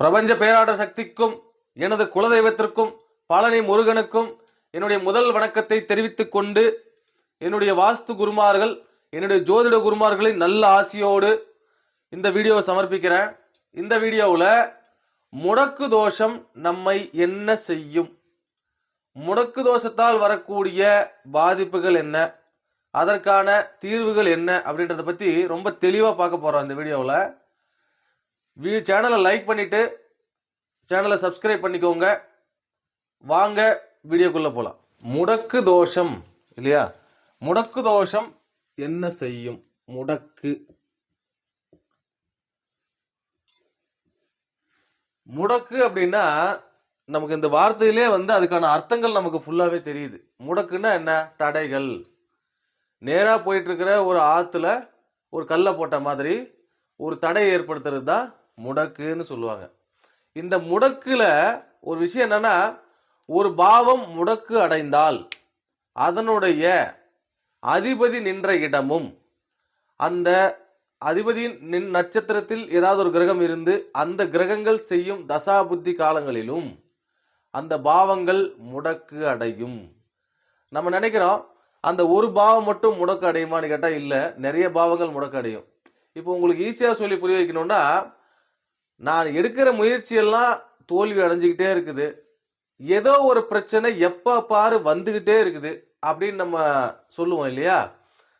பிரபஞ்ச பேராட சக்திக்கும் எனது குலதெய்வத்திற்கும் பழனி முருகனுக்கும் என்னுடைய முதல் வணக்கத்தை தெரிவித்துக் கொண்டு என்னுடைய வாஸ்து குருமார்கள் என்னுடைய ஜோதிட குருமார்களின் நல்ல ஆசியோடு இந்த வீடியோவை சமர்ப்பிக்கிறேன். இந்த வீடியோவில் முடக்கு தோஷம் நம்மை என்ன செய்யும்? முடக்கு தோஷத்தால் வரக்கூடிய பாதிப்புகள் என்ன? அதற்கான தீர்வுகள் என்ன? அப்படின்றத பற்றி ரொம்ப தெளிவாக பார்க்க போகிறோம் இந்த வீடியோவில். வீ சேனலை லைக் பண்ணிட்டு சேனலை சப்ஸ்கிரைப் பண்ணிக்கோங்க. வாங்க வீடியோக்குள்ளே போகலாம் முடக்கு தோஷம் இல்லையா? முடக்கு தோஷம் என்ன செய்யும்? முடக்கு. முடக்கு அப்படின்னா நமக்கு இந்த வார்த்தையிலே வந்து அதுக்கான அர்த்தங்கள் நமக்கு ஃபுல்லாகவே தெரியுது. முடக்குன்னா என்ன? தடைகள். நேராக போயிட்டுருக்கிற ஒரு ஆற்றுல ஒரு கல்லை போட்ட மாதிரி ஒரு தடை ஏற்படுத்துறது தான் முடக்குன்னு சொல்லுவாங்க. இந்த முடக்குல ஒரு விஷயம் என்னன்னா ஒரு பாவம் முடக்கு அடைந்தால் அதனுடைய அதிபதி நின்ற இடமும் அந்த அதிபதியின் நின் நட்சத்திரத்தில் ஏதாவது ஒரு கிரகம் இருந்து அந்த கிரகங்கள் செய்யும் தசா புத்தி காலங்களிலும் அந்த பாவங்கள் முடக்கு அடையும். நம்ம நினைக்கிறோம் அந்த ஒரு பாவம் மட்டும் முடக்கு அடையுமான்னு கேட்டால் இல்லை நிறைய பாவங்கள் முடக்கு அடையும். இப்போ உங்களுக்கு ஈஸியாக சொல்லி புரிய வைக்கணும்னா நான் எடுக்கிற முயற்சியெல்லாம் தோல்வி அடைஞ்சிக்கிட்டே இருக்குது. ஏதோ ஒரு பிரச்சனை எப்போ பாரு வந்துக்கிட்டே இருக்குது அப்படின்னு நம்ம சொல்லுவோம் இல்லையா?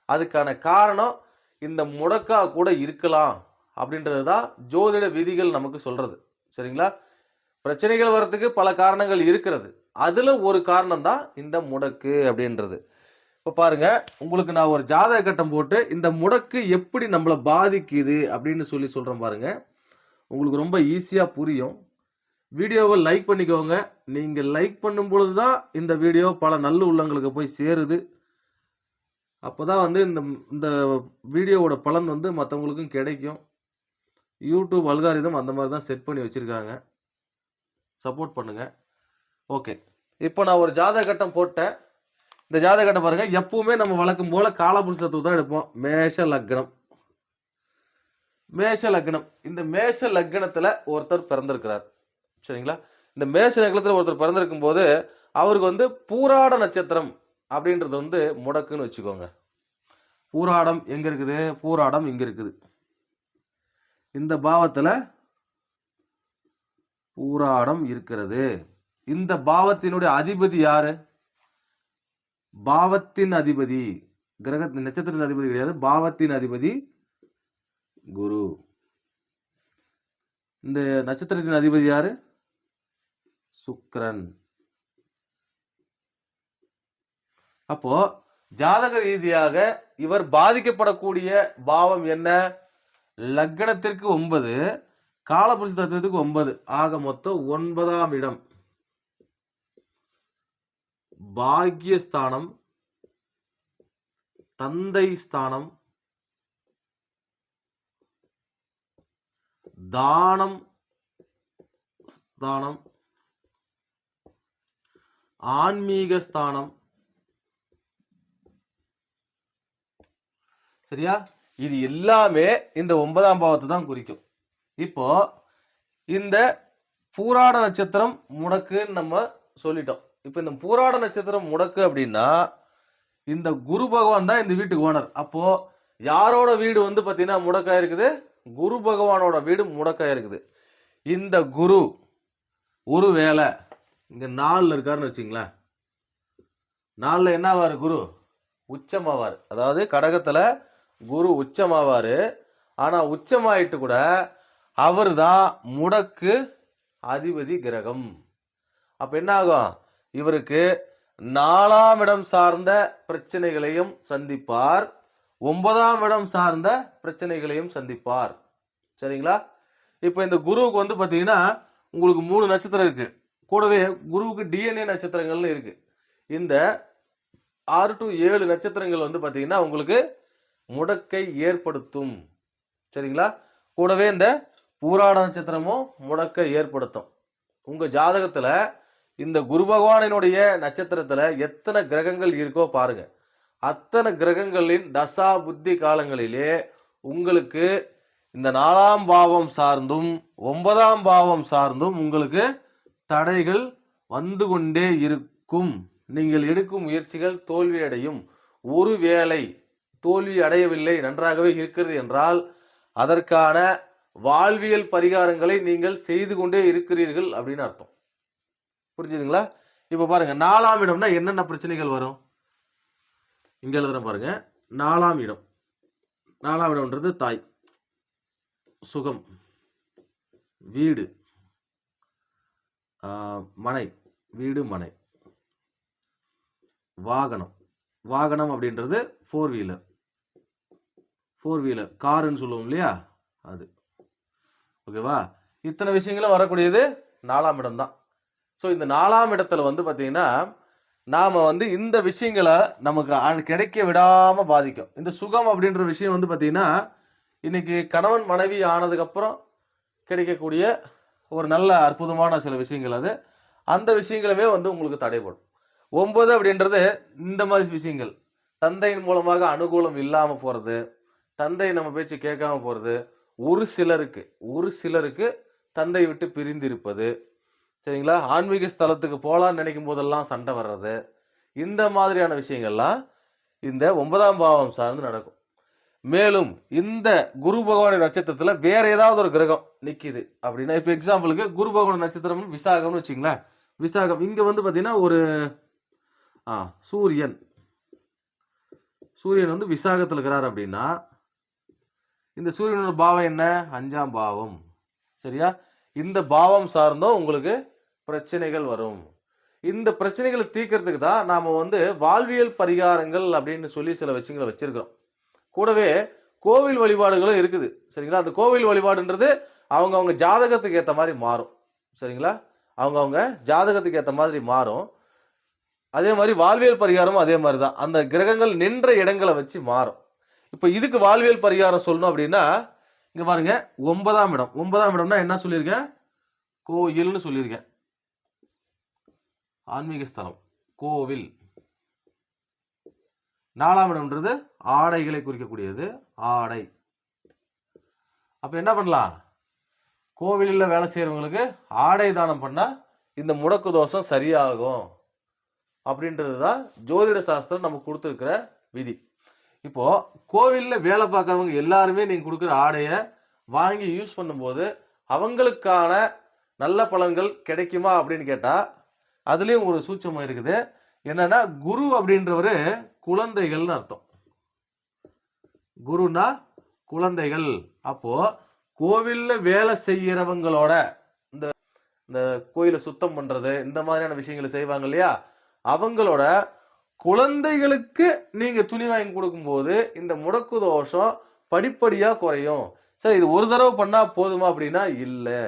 அதுக்கான காரணம் இந்த முடக்கா கூட இருக்கலாம் அப்படின்றது தான் ஜோதிட விதிகள் நமக்கு சொல்கிறது சரிங்களா? பிரச்சனைகள் வர்றதுக்கு பல காரணங்கள் இருக்கிறது. அதில் ஒரு காரணம் தான் இந்த முடக்கு அப்படின்றது. இப்போ பாருங்க உங்களுக்கு நான் ஒரு ஜாதக கட்டம் போட்டு இந்த முடக்கு எப்படி நம்மளை பாதிக்குது அப்படின்னு சொல்லி சொல்கிறேன் பாருங்கள் உங்களுக்கு ரொம்ப ஈஸியாக புரியும். வீடியோவை லைக் பண்ணிக்கோங்க. நீங்கள் லைக் பண்ணும் பொழுது தான் இந்த வீடியோ பல நல்ல உள்ளங்களுக்கு போய் சேருது. அப்போ தான் வந்து இந்த இந்த வீடியோவோட பலன் வந்து மற்றவங்களுக்கும் கிடைக்கும். யூடியூப் அல்காரிதம் அந்த மாதிரி தான் செட் பண்ணி வச்சுருக்காங்க. சப்போர்ட் பண்ணுங்கள் ஓகே இப்போ நான் ஒரு ஜாதக கட்டம் போட்டேன். இந்த ஜாதக கட்டம் பாருங்க. எப்பவுமே நம்ம வழக்கம் போல காலபுருஷத்துக்கு தான் எடுப்போம். மேஷ லக்னம். மேஷ லக்னம். இந்த மேஷ லக்னத்துல ஒருத்தர் பிறந்திருக்கிறார். சரிங்களா? இந்த மேஷ லக்னத்துல ஒருத்தர் பிறந்திருக்கும் போது அவருக்கு வந்து பூராட நட்சத்திரம் அப்படின்றது வந்து முடக்குன்னு வச்சுக்கோங்க. பூராடம் எங்க இருக்குது? பூராடம் இங்க இருக்குது. இந்த பாவத்துல பூராடம் இருக்கிறது. இந்த பாவத்தினுடைய அதிபதி யாரு? பாவத்தின் அதிபதி. கிரகத்தின் நட்சத்திரத்தின் அதிபதி கிடையாது. பாவத்தின் அதிபதி குரு. இந்த நட்சத்திரத்தின் அதிபதி யாரு? சுக்ரன் அப்போ ஜாதக ரீதியாக இவர் பாதிக்கப்படக்கூடிய பாவம் என்ன? லக்னத்திற்கு ஒன்பது காலபுருஷ தத்துவத்துக்கு ஒன்பது. ஆக மொத்தம் ஒன்பதாம் இடம். பாக்கியஸ்தானம் தந்தை ஸ்தானம் தானம் ஸ்தானம் ஆன்மீக ஸ்தானம். சரியா? இது எல்லாமே இந்த ஒன்பதாம் பாவத்தை தான் குறிக்கும். இப்போ இந்த பூராட நட்சத்திரம் முடக்குன்னு நம்ம சொல்லிட்டோம். இப்போ இந்த பூராட நட்சத்திரம் முடக்கு அப்படின்னா இந்த குரு பகவான் தான் இந்த வீட்டுக்கு ஓனர். அப்போ யாரோட வீடு வந்து பாத்தீங்கன்னா முடக்கா இருக்குது குரு பகவானோட வீடு முடக்கா இருக்குது. இந்த குரு ஒரு வேளை இங்க நாளில் இருக்காருன்னு வச்சுங்களேன். நாலுல என்னவாரு குரு? உச்சமாவார். அதாவது கடகத்துல குரு உச்சமாவாரு. ஆனா உச்சமாயிட்டு கூட அவர் தான் முடக்கு அதிபதி கிரகம். அப்ப என்ன ஆகும் இவருக்கு நாலாம் இடம் சார்ந்த பிரச்சனைகளையும் சந்திப்பார். ஒன்பதாம் இடம் சார்ந்த பிரச்சனைகளையும் சந்திப்பார். சரிங்களா? இப்போ இந்த குருவுக்கு வந்து பார்த்தீங்கன்னா உங்களுக்கு மூணு நட்சத்திரம் இருக்கு. கூடவே குருவுக்கு டிஎன்ஏ நட்சத்திரங்கள்னு இருக்கு. இந்த ஆறு டு ஏழு நட்சத்திரங்கள் வந்து பார்த்தீங்கன்னா உங்களுக்கு முடக்கை ஏற்படுத்தும். சரிங்களா? கூடவே இந்த பூராட நட்சத்திரமும் முடக்கை ஏற்படுத்தும். உங்க ஜாதகத்துல இந்த குரு பகவானினுடைய நட்சத்திரத்துல எத்தனை கிரகங்கள் இருக்கோ பாருங்க. அத்தனை கிரகங்களின் தசா புத்தி காலங்களிலே உங்களுக்கு இந்த நாலாம் பாவம் சார்ந்தும் ஒன்பதாம் பாவம் சார்ந்தும் உங்களுக்கு தடைகள் வந்து கொண்டே இருக்கும். நீங்கள் எடுக்கும் முயற்சிகள் தோல்வி அடையும் ஒருவேளை தோல்வி அடையவில்லை நன்றாகவே இருக்கிறது என்றால் அதற்கான வாழ்வியல் பரிகாரங்களை நீங்கள் செய்து கொண்டே இருக்கிறீர்கள் அப்படின்னு அர்த்தம். புரிஞ்சுதுங்களா? இப்ப பாருங்க நாலாம் இடம்னா என்னென்ன பிரச்சனைகள் வரும்? இங்க எழுதுறேன் பாருங்க. நாலாம் இடம். நாலாம் இடம்ன்றது தாய். சுகம். வீடு. மனை. வீடு மனை. வாகனம். வாகனம் அப்படின்றது ஃபோர் வீலர் ஃபோர் வீலர் காருன்னு சொல்லுவோம் இல்லையா? அது. ஓகேவா இத்தனை விஷயங்களும் வரக்கூடியது நாலாம் இடம் தான். ஸோ இந்த நாலாம் இடத்துல வந்து பார்த்தீங்கன்னா நாம வந்து இந்த விஷயங்களை நமக்கு கிடைக்க விடாம பாதிக்கும். இந்த சுகம் அப்படின்ற விஷயம் வந்து பார்த்திங்கன்னா இன்னைக்கு கணவன் மனைவி ஆனதுக்கு அப்புறம் கிடைக்கக்கூடிய ஒரு நல்ல அற்புதமான சில விஷயங்கள் அது. அந்த விஷயங்களுமே வந்து உங்களுக்கு தடைப்படும் ஒன்பது அப்படின்றது இந்த மாதிரி விஷயங்கள். தந்தையின் மூலமாக அனுகூலம் இல்லாம போறது தந்தை நம்ம பேச்சு கேட்காம போறது ஒரு சிலருக்கு ஒரு சிலருக்கு தந்தை விட்டு பிரிந்து இருப்பது சரிங்களா? ஆன்மீக ஸ்தலத்துக்கு போகலான்னு நினைக்கும் போதெல்லாம் சண்டை வர்றது. இந்த மாதிரியான விஷயங்கள்லாம் இந்த ஒன்பதாம் பாவம் சார்ந்து நடக்கும். மேலும் இந்த குரு பகவானின் நட்சத்திரத்துல வேற ஏதாவது ஒரு கிரகம் நிக்குது. அப்படின்னா இப்ப எக்ஸாம்பிளுக்கு குரு பகவான் நட்சத்திரம் விசாகம்னு வச்சுங்களேன் விசாகம் இங்க வந்து பாத்தீங்கன்னா ஒரு ஆ சூரியன். சூரியன் வந்து விசாகத்துல இருக்கிறார் அப்படின்னா இந்த சூரியனோட பாவம் என்ன? அஞ்சாம் பாவம். சரியா? இந்த பாவம் சார்ந்தும் உங்களுக்கு பிரச்சனைகள் வரும். இந்த பிரச்சனைகளை தீர்க்கறதுக்கு தான் நாம வந்து வாழ்வியல் பரிகாரங்கள் அப்படின்னு சொல்லி சில விஷயங்களை வச்சிருக்கிறோம். கூடவே கோவில் வழிபாடுகளும் இருக்குது. சரிங்களா? அந்த கோவில் வழிபாடுன்றது அவங்க அவங்க ஜாதகத்துக்கு ஏற்ற மாதிரி மாறும். சரிங்களா? அவங்க அவங்க ஜாதகத்துக்கு ஏற்ற மாதிரி மாறும். அதே மாதிரி வாழ்வியல் பரிகாரமும் அதே மாதிரி தான். அந்த கிரகங்கள் நின்ற இடங்களை வச்சு மாறும். இப்போ இதுக்கு வாழ்வியல் பரிகாரம் சொல்லணும் அப்படின்னா இங்க பாருங்க ஒன்பதாம் இடம். ஒன்பதாம் இடம்னா என்ன சொல்லியிருக்கேன்? கோயில்னு சொல்லியிருக்கேன். ஆன்மீக ஸ்தலம் கோவில். நாலாம் இடம்ன்றது ஆடைகளை குறிக்கக்கூடியது ஆடை. அப்ப என்ன பண்ணலாம்? கோவிலில் வேலை செய்யறவங்களுக்கு ஆடை தானம் பண்ணா இந்த முடக்கு தோஷம் சரியாகும். அப்படின்றது தான் ஜோதிட சாஸ்திரம் நமக்கு கொடுத்துருக்கிற விதி. இப்போ கோவிலில் வேலை பார்க்குறவங்க எல்லாருமே நீங்க கொடுக்குற ஆடையை வாங்கி யூஸ் பண்ணும்போது அவங்களுக்கான நல்ல பலன்கள் கிடைக்குமா அப்படின்னு கேட்டால் அதுலேயும் ஒரு சூட்சமாக இருக்குது. என்னன்னா குரு அப்படின்றவரு குழந்தைகள்னு அர்த்தம். குருனா குழந்தைகள். அப்போ கோவில்ல வேலை செய்கிறவங்களோட இந்த இந்த கோயிலை சுத்தம் பண்றது இந்த மாதிரியான விஷயங்களை செய்வாங்க இல்லையா? அவங்களோட குழந்தைகளுக்கு நீங்க துணி வாங்கி கொடுக்கும்போது இந்த முடக்கு தோஷம் படிப்படியா குறையும். சார் இது ஒரு தடவை பண்ணா போதுமா அப்படின்னா இல்லை.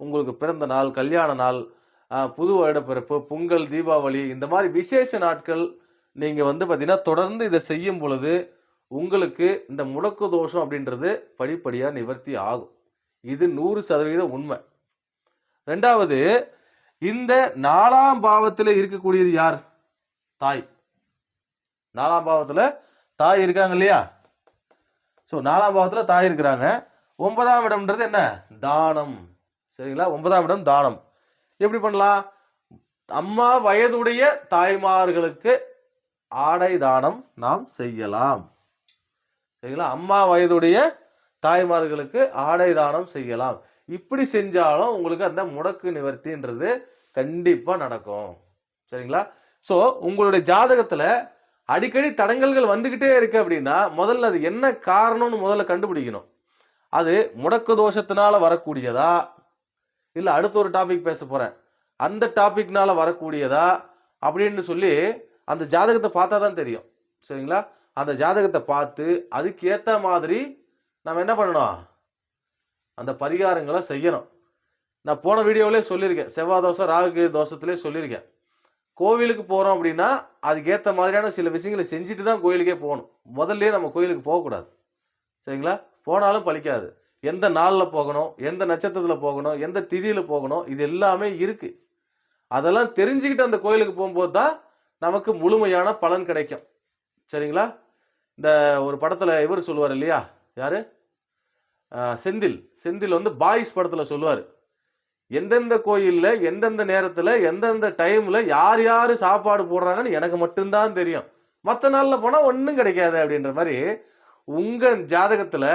உங்களுக்கு பிறந்த நாள் கல்யாண நாள் புது வருடப்பிறப்பு பொங்கல் தீபாவளி இந்த மாதிரி விசேஷ நாட்கள் நீங்கள் வந்து பார்த்தீங்கன்னா தொடர்ந்து இதை செய்யும் பொழுது உங்களுக்கு இந்த முடக்கு தோஷம் அப்படின்றது படிப்படியாக நிவர்த்தி ஆகும். இது நூறு சதவீதம் உண்மை. ரெண்டாவது இந்த நாலாம் பாவத்தில் இருக்கக்கூடியது யார்? தாய். நாலாம் பாவத்தில் தாய் இருக்காங்க இல்லையா? ஸோ நாலாம் பாவத்தில் தாய் இருக்கிறாங்க. ஒன்பதாம் இடம்ன்றது என்ன? தானம். சரிங்களா? ஒன்பதாம் இடம் தானம். எப்படி பண்ணலாம்? அம்மா வயதுடைய தாய்மார்களுக்கு ஆடை தானம் நாம் செய்யலாம். சரிங்களா? அம்மா வயதுடைய தாய்மார்களுக்கு ஆடை தானம் செய்யலாம். இப்படி செஞ்சாலும் உங்களுக்கு அந்த முடக்கு நிவர்த்தின்றது கண்டிப்பா நடக்கும். சரிங்களா? சோ உங்களுடைய ஜாதகத்துல அடிக்கடி தடங்கல்கள் வந்துகிட்டே இருக்கு அப்படின்னா முதல்ல அது என்ன காரணம்னு முதல்ல கண்டுபிடிக்கணும். அது முடக்கு தோஷத்தினால வரக்கூடியதா? இல்லை அடுத்த ஒரு டாபிக் பேச போகிறேன் அந்த டாபிக்னால வரக்கூடியதா அப்படின்னு சொல்லி அந்த ஜாதகத்தை பார்த்தா தான் தெரியும். சரிங்களா? அந்த ஜாதகத்தை பார்த்து அதுக்கேற்ற மாதிரி நம்ம என்ன பண்ணணும்? அந்த பரிகாரங்களை செய்யணும். நான் போன வீடியோவிலே சொல்லியிருக்கேன். செவ்வாய் தோசை ராகு தோசத்துலேயே சொல்லியிருக்கேன். கோவிலுக்கு போகிறோம் அப்படின்னா அதுக்கேற்ற மாதிரியான சில விஷயங்களை செஞ்சுட்டு தான் கோயிலுக்கே போகணும். முதல்லயே நம்ம கோயிலுக்கு போகக்கூடாது. சரிங்களா? போனாலும் பழிக்காது. எந்த நாளில் போகணும் எந்த நட்சத்திரத்தில் போகணும் எந்த திதியில் போகணும் இது எல்லாமே இருக்கு. அதெல்லாம் தெரிஞ்சுக்கிட்டு அந்த கோயிலுக்கு போகும்போது தான் நமக்கு முழுமையான பலன் கிடைக்கும். சரிங்களா? இந்த ஒரு படத்தில் இவர் சொல்லுவார் இல்லையா? யார்? செந்தில். செந்தில் வந்து பாய்ஸ் படத்தில் சொல்லுவார். எந்தெந்த கோயிலில் எந்தெந்த நேரத்தில் எந்தெந்த டைமில் யார் யார் சாப்பாடு போடுறாங்கன்னு எனக்கு மட்டும்தான் தெரியும். மற்ற நாளில் போனால் ஒன்றும் கிடைக்காது அப்படின்ற மாதிரி உங்கள் ஜாதகத்தில்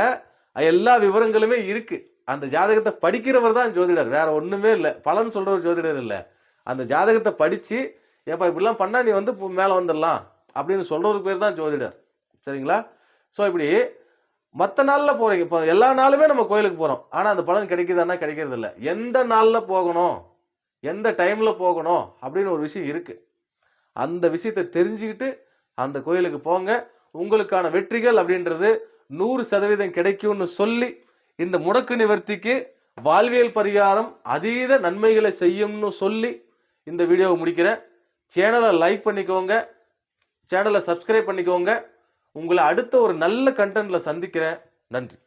எல்லா விவரங்களுமே இருக்கு. அந்த ஜாதகத்தை படிக்கிறவர் தான் ஜோதிடர். வேற ஒண்ணுமே இல்லை. பலன் சொல்றவர் ஜோதிடர் இல்லை. அந்த ஜாதகத்தை படிச்சு ஏப்பா இப்படிலாம் பண்ணா நீ வந்து மேலே மேல வந்துடலாம். அப்படின்னு சொல்றதுக்கு பேர் தான் ஜோதிடர். சரிங்களா? ஸோ இப்படி மற்ற நாளில் போறீங்க. இப்போ எல்லா நாளுமே நம்ம கோயிலுக்கு போறோம். ஆனா அந்த பலன் கிடைக்குதானா கிடைக்கிறது இல்லை. எந்த நாளில் போகணும்? எந்த டைம்ல போகணும்? அப்படின்னு ஒரு விஷயம் இருக்கு. அந்த விஷயத்தை தெரிஞ்சுக்கிட்டு அந்த கோயிலுக்கு போங்க. உங்களுக்கான வெற்றிகள் அப்படின்றது நூறு சதவீதம் கிடைக்கும்னு சொல்லி இந்த முடக்கு நிவர்த்திக்கு வாழ்வியல் பரிகாரம் அதீத நன்மைகளை செய்யும்னு சொல்லி இந்த வீடியோவை முடிக்கிறேன். சேனலை லைக் பண்ணிக்கோங்க. சேனலை சப்ஸ்கிரைப் பண்ணிக்கோங்க. உங்களை அடுத்த ஒரு நல்ல கண்டென்ட்ல சந்திக்கிறேன். நன்றி.